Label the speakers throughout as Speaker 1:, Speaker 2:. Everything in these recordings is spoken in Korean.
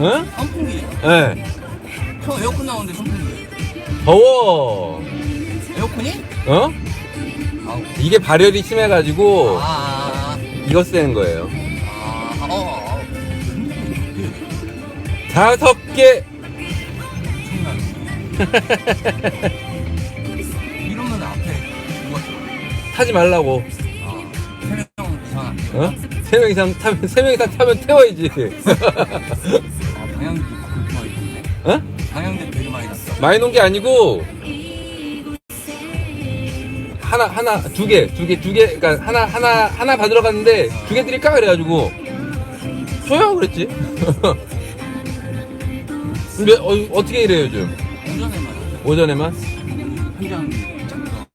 Speaker 1: 응?
Speaker 2: 선풍기요?
Speaker 1: 예.
Speaker 2: 저 에어컨 나오는데 선풍기.
Speaker 1: 더워.
Speaker 2: 에어컨이?
Speaker 1: 어?
Speaker 2: 아우.
Speaker 1: 이게 발열이 심해가지고
Speaker 2: 아,
Speaker 1: 이거 쓰는 거예요.
Speaker 2: 아, 아, 어, 어.
Speaker 1: 다섯 개.
Speaker 2: 이러면 앞에 누가
Speaker 1: 타지 말라고.
Speaker 2: 아, 세명 이상 안?
Speaker 1: 어? 세 명 이상 타면 세 명 이상 타면 태워야지. 어?
Speaker 2: 방향도 되게 많이 났어.
Speaker 1: 많이 놓은 게 아니고 하나 하나 두 개 두 개 두 개 그러니까 하나 하나 하나 받으러 갔는데 두 개 드릴까 그래가지고 줘요 그랬지. 근데 어, 어떻게 일해요 요즘?
Speaker 2: 오전에만.
Speaker 1: 오전에만?
Speaker 2: 현장 작성.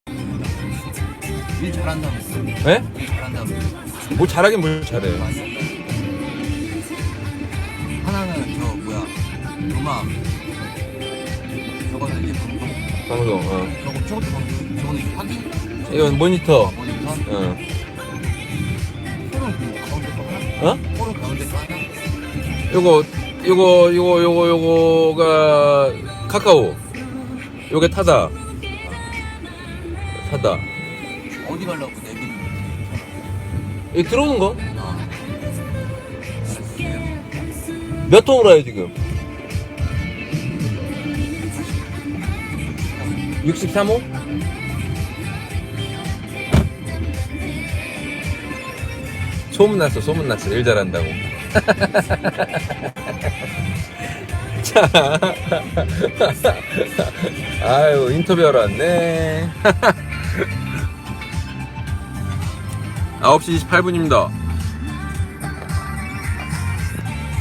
Speaker 2: 일 잘한다면서.
Speaker 1: 예?
Speaker 2: 일 잘한다면서.
Speaker 1: 뭘 잘하긴 뭘 잘해요.
Speaker 2: 맞아. 하 음악 저거는 이제 방송
Speaker 1: 방송. 어.
Speaker 2: 저거 저것도 방송 저거는 이제 확인
Speaker 1: 이건 모니터.
Speaker 2: 모니터
Speaker 1: 어.
Speaker 2: 홀은 그 가운데 거 하나
Speaker 1: 어?
Speaker 2: 홀은 가운데 거 하나
Speaker 1: 요거 요거 요거 요거 요거가 카카오. 요게 타다. 타다.
Speaker 2: 어디 가려고 내비를
Speaker 1: 이 들어오는 거? 아몇 통으로 해요 지금? 63호? 소문났어 소문났어. 일 잘한다고. 자. 아유 인터뷰하러 왔네. 9시 28분입니다.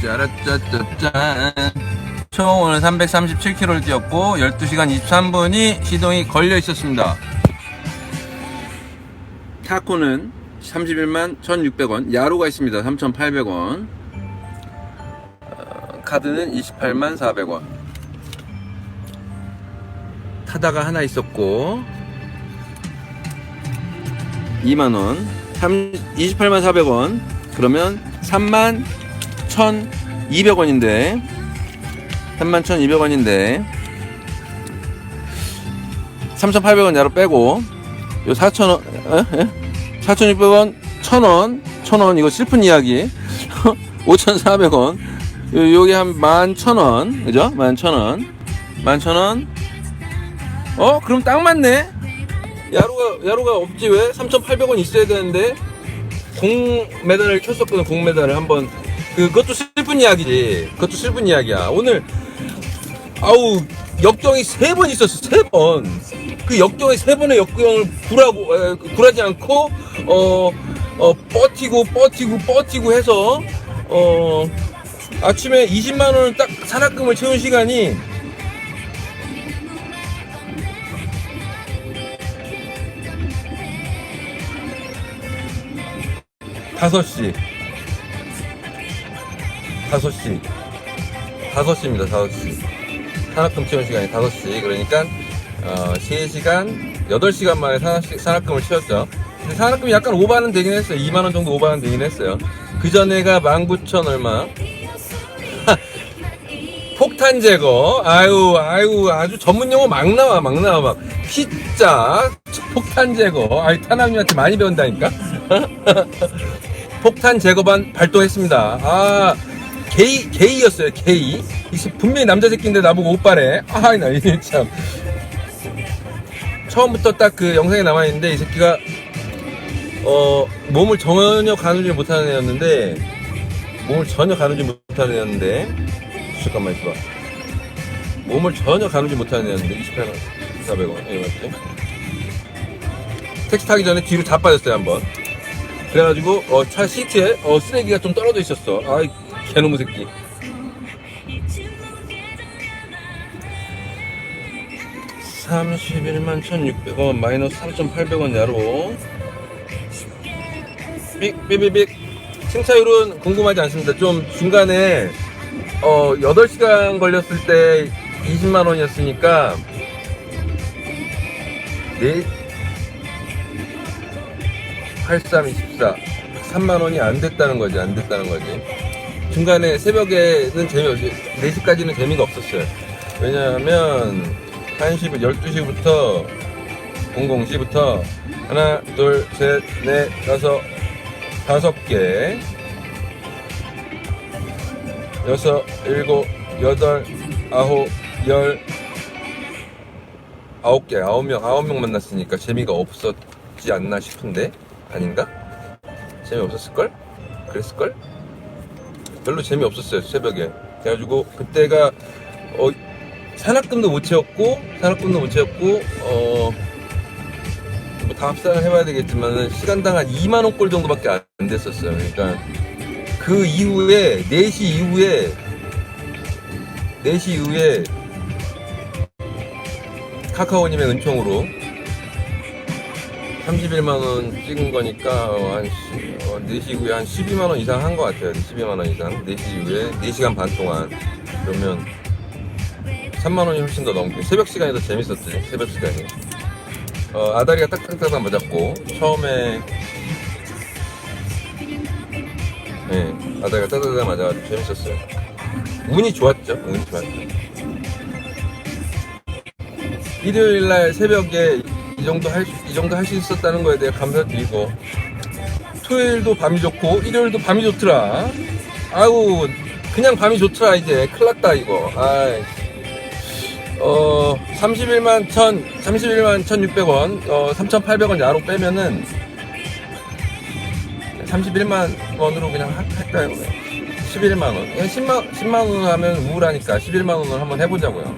Speaker 1: 짜라짜짜짠 총 오늘 337km를 뛰었고 12시간 23분이 시동이 걸려 있었습니다. 타코는 31만 1600원 야로가 있습니다. 3800원. 어, 카드는 28만 400원. 타다가 하나 있었고 2만원 28만 400원. 그러면 3만 1,200원인데 31,200원인데 3,800원 야로 빼고 요 4,000원 에? 에? 4,600원 1,000원 1,000원 이거 슬픈 이야기 5,400원 요, 요게 한 11,000원 그죠? 11,000원 11,000원 어? 그럼 딱 맞네 야로가 야로가 없지 왜? 3,800원 있어야 되는데 공 메달을 켰었거든 공 메달을 한번 그것도 슬픈 이야기지 그것도 슬픈 이야기야 오늘 아우 역경이 세 번 있었어 세 번 그 역경의 세 번의 역경을 에, 굴하지 않고 어, 어 버티고 버티고 버티고 해서 어 아침에 20만 원을 딱 산학금을 채운 시간이 다섯 시. 다섯 시. 다섯 시입니다 다섯 시 산학금 채운 시간이 다섯 시. 그러니까 어, 3시간 8시간 만에 산학, 산학금을 채웠죠. 근데 산학금이 약간 오버는 되긴 했어요. 2만원 정도 오버는 되긴 했어요. 그 전에가 19,000 얼마? 폭탄 제거. 아유 아유 아주 전문 용어 막 나와 막 나와 막. 피자 폭탄 제거. 아이 타남님한테 많이 배운다니까? 폭탄 제거반 발동했습니다. 아 게이 게이였어요 게이. 이 분명히 남자 새끼인데 나보고 오빠래. 아이 나 이게 참. 처음부터 딱 그 영상에 남아 있는데 이 새끼가 어 몸을 전혀 가누지 못하는 애였는데 몸을 전혀 가누지 못하는 애였는데. 잠깐만 있어봐. 몸을 전혀 가누지 못하는 애였는데 28만 400원. 예 맞지 택시 타기 전에 뒤로 다 빠졌어요 한 번. 그래가지고 어, 차 시트에 어, 쓰레기가 좀 떨어져 있었어. 아이 개놈의 새끼. (31만 1,600원) 마이너스 (3,800원) 야로. 삑 삑삑삑 승차율은 궁금하지 않습니다. 좀 중간에 어 8시간 걸렸을 때 20만 원이었으니까 네. 83, 24 3만 원이 안 됐다는 거지 안 됐다는 거지 중간에 새벽에는 재미없이 4시까지는 재미가 없었어요. 왜냐하면 1시, 12시부터 00시부터 하나, 둘, 셋, 넷, 다섯, 다섯 개, 여섯, 일곱, 여덟, 아홉, 열, 아홉 개, 아홉 명, 아홉 명 만났으니까 재미가 없었지 않나 싶은데 아닌가? 재미 없었을걸? 그랬을걸? 별로 재미 없었어요 새벽에. 그래가지고 그때가 어 산악금도 못 채웠고 산악금도 못 채웠고 어. 뭐 다 합산을 해봐야 되겠지만 시간당 한 2만 원꼴 정도밖에 안 됐었어요. 그러니까 그 이후에 4시 이후에 4시 이후에 카카오님의 은총으로 31만 원 찍은 거니까 어, 한 시- 어, 4시 이후에 한 12만 원 이상 한 것 같아요. 12만 원 이상 4시 이후에 4시간 반 동안 그러면 3만 원이 훨씬 더 넘고 새벽 시간이 더 재밌었지 새벽 시간이. 어, 아다리가 딱딱딱 맞았고 처음에 네, 아다리가 딱딱딱 맞아가지고 재밌었어요. 운이 좋았죠. 운이 좋았죠. 일요일 날 새벽에 이 정도 할, 수- 이 정도 할 수 있었다는 거에 대해 감사드리고 토요일도 밤이 좋고 일요일도 밤이 좋더라. 아우 그냥 밤이 좋더라 이제 큰일 났다 이거. 아이. 어, 31만 1000, 31만 1600원, 어, 3800원 야로 빼면은 31만 원으로 그냥 하- 할까요? 11만 원. 그냥 10만, 10만 원 하면 우울하니까 11만 원을 한번 해보자고요.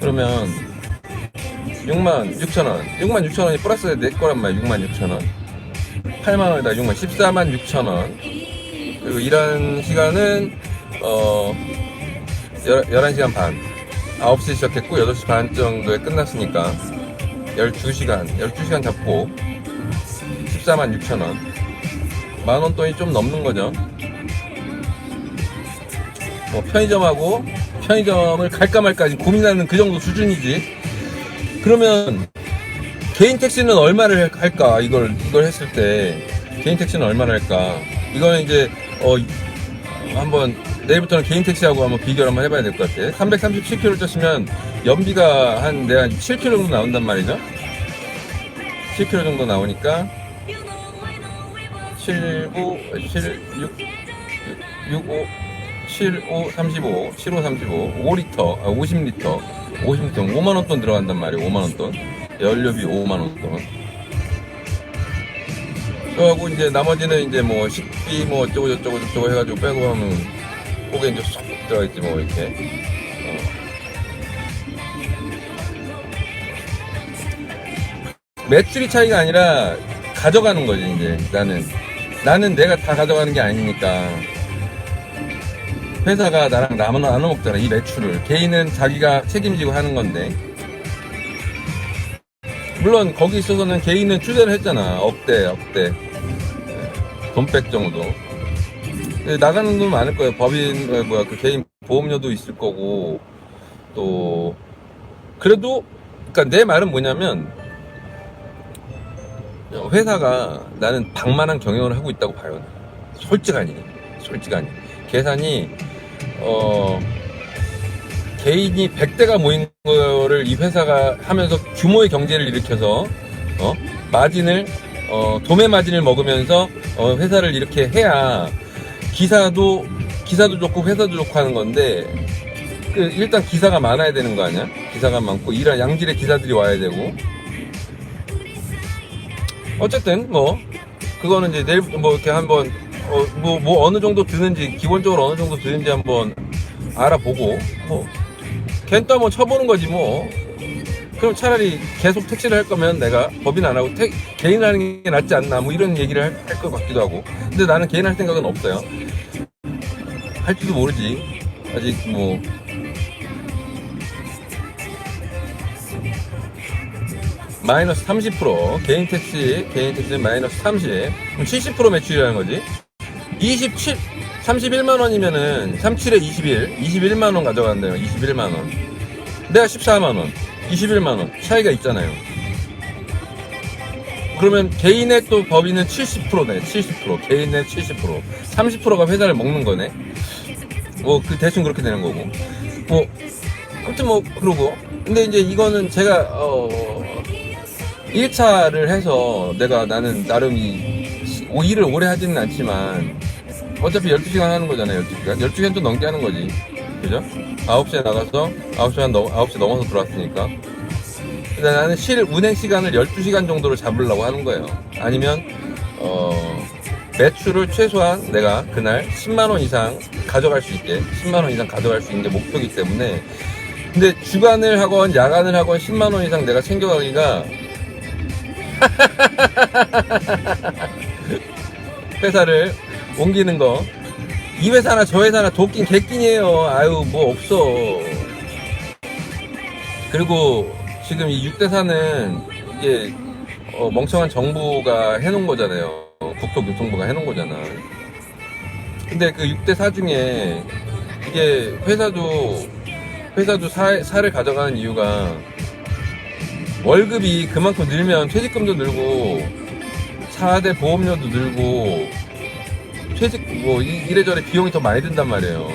Speaker 1: 그러면 6만 6천 원. 6만 6천 원이 플러스 내 거란 말이야. 6만 6천 원. 8만 원에다 6만 14만 6천 원. 그리고 일하는 시간은 어 11시간 반. 9시 시작했고 8시 반 정도에 끝났으니까 12시간, 12시간 잡고 14만 6천 원. 만원 돈이 좀 넘는 거죠. 뭐 편의점하고 편의점을 갈까 말까 고민하는 그 정도 수준이지. 그러면 개인 택시는 얼마를 할- 할까? 이걸 이걸 했을 때 개인 택시는 얼마를 할까? 이거는 이제 어 한번 내일부터는 개인 택시하고 한번 비교를 한번 해봐야 될 것 같아. 337km 쪘으면 연비가 한 내가 7km 정도 나온단 말이죠. 7km 정도 나오니까 7, 5, 7, 6, 6, 5, 7, 5, 35, 7, 5, 35, 5리터, 아, 50리터, 50리터, 5만원 돈 들어간단 말이에요, 5만원 돈. 연료비 5만원 돈. 그러고 이제 나머지는 이제 뭐 식비 뭐 어쩌고 저쩌고 해가지고 빼고 하면 그게 이제 쏙 들어있지 뭐 이렇게. 어. 매출이 차이가 아니라 가져가는 거지 이제 나는 나는 내가 다 가져가는 게 아니니까 회사가 나랑 나눠 나눠 먹잖아 이 매출을. 개인은 자기가 책임지고 하는 건데. 물론 거기 있어서는 개인은 추대를 했잖아. 억대 억대. 돈백 정도. 근데 나가는 돈 많을 거예요. 법인 어, 뭐야 그 개인 보험료도 있을 거고. 또 그래도 그러니까 내 말은 뭐냐면 회사가 나는 방만한 경영을 하고 있다고 봐요. 솔직하니 솔직하니. 계산이 어 개인이 100대가 모인 거를 이 회사가 하면서 규모의 경제를 일으켜서 어 마진을 어 도매 마진을 먹으면서 어 회사를 이렇게 해야 기사도 기사도 좋고 회사도 좋고 하는 건데 그 일단 기사가 많아야 되는 거 아니야? 기사가 많고 일한 양질의 기사들이 와야 되고 어쨌든 뭐 그거는 이제 내일 뭐 이렇게 한번 어, 뭐, 뭐 어느 정도 드는지 기본적으로 어느 정도 드는지 한번 알아보고 뭐 걘또 한번 쳐보는 거지 뭐. 그럼 차라리 계속 택시를 할 거면 내가 법인 안 하고 택, 개인 하는 게 낫지 않나 뭐 이런 얘기를 할 것 같기도 하고. 근데 나는 개인 할 생각은 없어요. 할지도 모르지. 아직 뭐. 마이너스 30% 개인 택시 개인 택시 마이너스 30 그럼 70% 매출이라는 거지 27 31만 원이면은 37에 21 21만 원 가져간대요 21만 원 내가 14만 원 21만 원 차이가 있잖아요 그러면 개인의 또 법인은 70%네. 70%. 개인의 70%. 30%가 회사를 먹는 거네. 뭐 그 대충 그렇게 되는 거고. 뭐 아무튼 뭐 그러고. 근데 이제 이거는 제가 어 1차를 해서 내가 나는 나름 이 일을 오래 하지는 않지만 어차피 12시간 하는 거잖아요. 12시간. 12시간 좀 넘게 하는 거지. 그죠? 9시에 나가서 9시 간 넘, 9시 넘어서 들어왔으니까. 근데 나는 실 운행 시간을 12시간 정도를 잡으려고 하는 거예요. 아니면 어 매출을 최소한 내가 그날 10만 원 이상 가져갈 수 있게 10만 원 이상 가져갈 수 있는 게 목표이기 때문에 근데 주간을 하건 야간을 하건 10만 원 이상 내가 챙겨가기가 회사를 옮기는 거. 이 회사나 저 회사나 도끼인 개끼이에요. 아유 뭐 없어. 그리고 지금 이 6대4는 이게 어, 멍청한 정부가 해놓은 거잖아요. 국토교통부가 해놓은 거잖아. 근데 그 6대4 중에 이게 회사도 회사도 사, 사를 가져가는 이유가 월급이 그만큼 늘면 퇴직금도 늘고 4대 보험료도 늘고 퇴직 뭐 이- 이래저래 비용이 더 많이 든단 말이에요.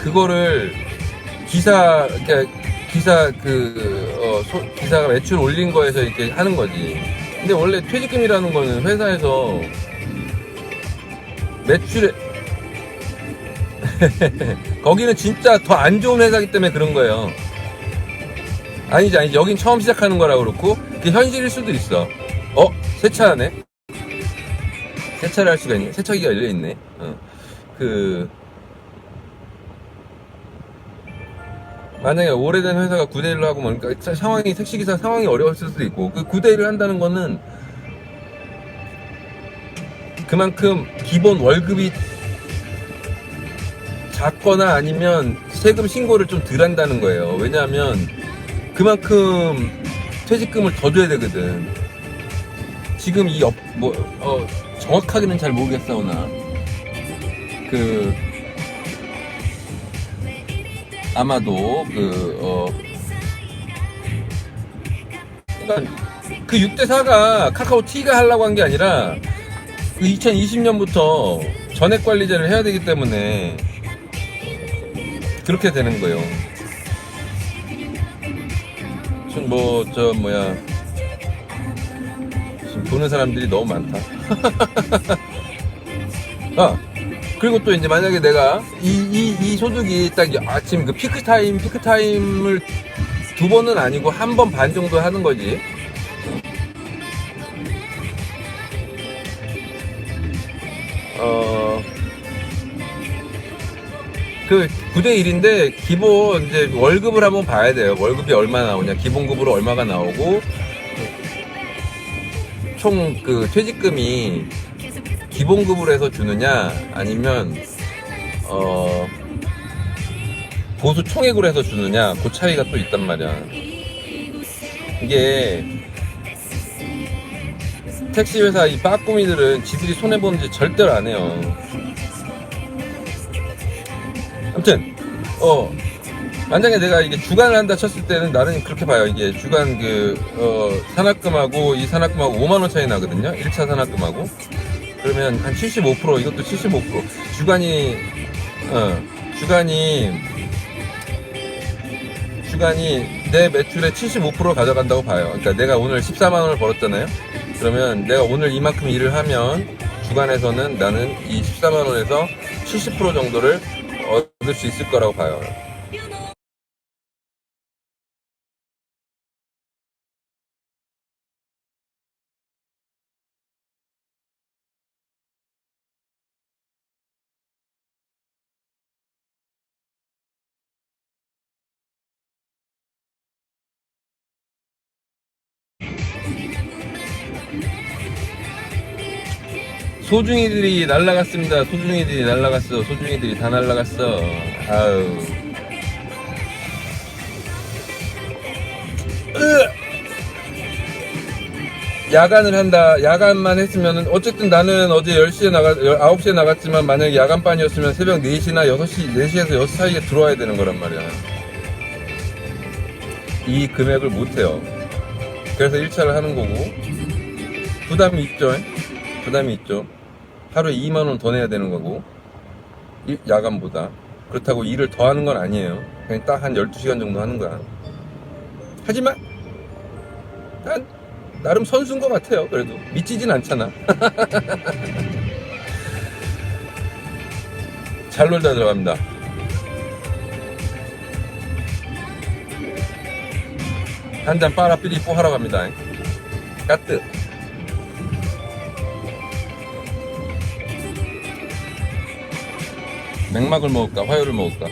Speaker 1: 그거를 기사 그러니까 기사 그 어, 소- 기사가 매출 올린 거에서 이렇게 하는 거지. 근데 원래 퇴직금이라는 거는 회사에서 매출에 거기는 진짜 더 안 좋은 회사기 때문에 그런 거예요. 아니지, 아니지. 여긴 처음 시작하는 거라 그렇고, 그게 현실일 수도 있어. 어? 세차하네? 세차를 할 수가 있네. 세차기가 열려있네. 어. 그, 만약에 오래된 회사가 9대1로 하고 뭐, 그러니까 상황이, 택시기사 상황이 어려웠을 수도 있고, 그 9대1을 한다는 거는 그만큼 기본 월급이 작거나 아니면 세금 신고를 좀 덜 한다는 거예요. 왜냐하면 그만큼 퇴직금을 더 줘야 되거든. 지금 이 업, 뭐, 어, 정확하게는 잘 모르겠사오나, 그, 아마도, 그, 어, 그러니까 그 6대4가 카카오 T가 하려고 한 게 아니라, 그 2020년부터 전액 관리제를 해야 되기 때문에, 그렇게 되는 거예요. 지금 뭐, 저, 뭐야. 지금 보는 사람들이 너무 많다. 아, 그리고 또 이제 만약에 내가 이, 이, 이 소득이 딱 아침 그 피크타임, 피크타임을 두 번은 아니고 한 번 반 정도 하는 거지. 어, 그 9대 1인데 기본 이제 월급을 한번 봐야 돼요. 월급이 얼마 나오냐, 기본급으로 얼마가 나오고 총 그 퇴직금이 기본급으로 해서 주느냐 아니면 어 보수 총액으로 해서 주느냐 그 차이가 또 있단 말이야. 이게 택시 회사 이 빠꾸미들은 지들이 손해 보는 짓 절대로 안 해요. 아무튼 어 만약에 내가 이게 주간을 한다 쳤을 때는 나는 그렇게 봐요. 이게 주간 그 어, 산학금하고 이 산학금하고 5만 원 차이 나거든요. 1차 산학금하고 그러면 한 75% 이것도 75% 주간이 어 주간이 주간이 내 매출의 75% 가져간다고 봐요. 그러니까 내가 오늘 14만 원을 벌었잖아요. 그러면 내가 오늘 이만큼 일을 하면 주간에서는 나는 이 14만 원에서 70% 정도를 얻을 수 있을 거라고 봐요. 소중이들이 날라갔습니다. 소중이들이 날라갔어. 소중이들이 다 날라갔어. 아유. 으! 야간을 한다. 야간만 했으면은 어쨌든 나는 어제 10시에 나가 9시에 나갔지만 만약에 야간반이었으면 새벽 4시나 6시 4시에서 6시 사이에 들어와야 되는 거란 말이야. 이 금액을 못 해요. 그래서 1차를 하는 거고 부담이 있죠. 부담이 있죠. 하루에 2만 원 더 내야 되는 거고 일- 야간보다 그렇다고 일을 더 하는 건 아니에요. 그냥 딱 한 12시간 정도 하는 거야. 하지만 난 나름 선수인 것 같아요. 그래도 미치진 않잖아. 잘 놀다 들어갑니다. 한 잔 빠라 삐리 뽀 하러 갑니다. 까뜨. 맥막을 먹을까? 화요를 먹을까